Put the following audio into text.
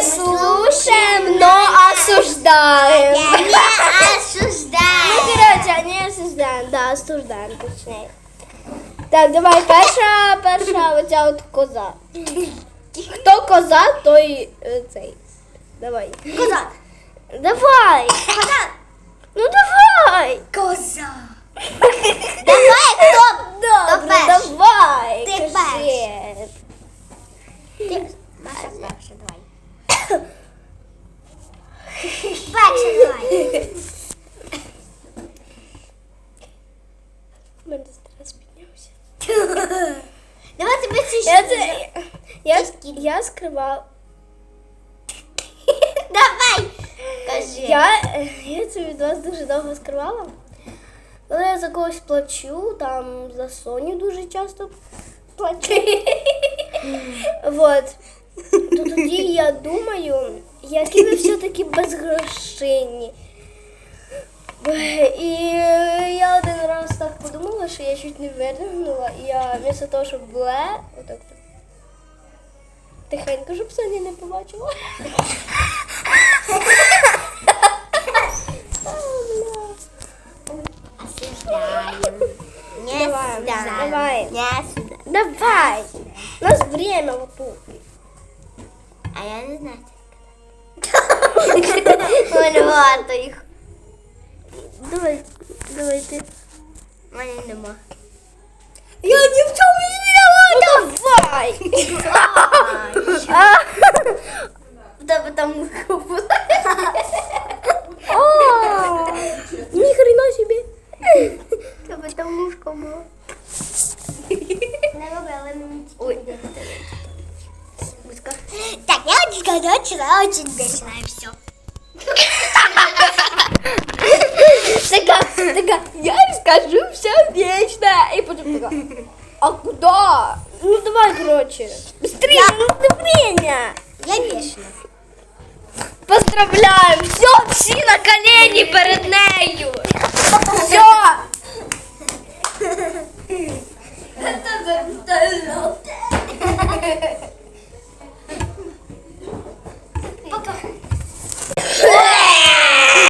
не слушаем, но осуждаем. Не Ну, осуждаю. короче, не осуждаем, да, осуждаем, точнее. Так, давай, перша, перша оця от коза. Хто коза, той е, цей. Давай. Коза. Давай. Коза. Ну давай. Коза. Давай, хто? Добре, перший? давай. Ти кажи. Ти Маша перша, давай. Перша, давай. У мене стрес піднявся. Давай тебе ще Я, це, я, я скривав. Давай. Кажи. Я, е, я це від вас дуже довго скривала. Але я за когось плачу, там за Соню дуже часто плачу. Вот. То тоді я думаю, які ви все-таки безгрошинні. І е, я що я чуть не виригнула, і я вместо того, щоб бле, отак. Тихенько, щоб Соня не побачила. Не Давай, давай. Не. Давай! У нас время тут. А я не знаю. Варто їх. Давай, давай ты. Мене нема. Я ни в чем не виновата! Давай! В тебе там мушка була. А, Ни хрена себе! В тебе там мушка була. Не робила мені Ой. Так, я сказать, что я очень и все. Такая, такая, я расскажу потом такая, а куда? Ну давай, короче. Быстрее, ну ты время. Я вечно. Поздравляем! Все, всі на колені перед нею! Все!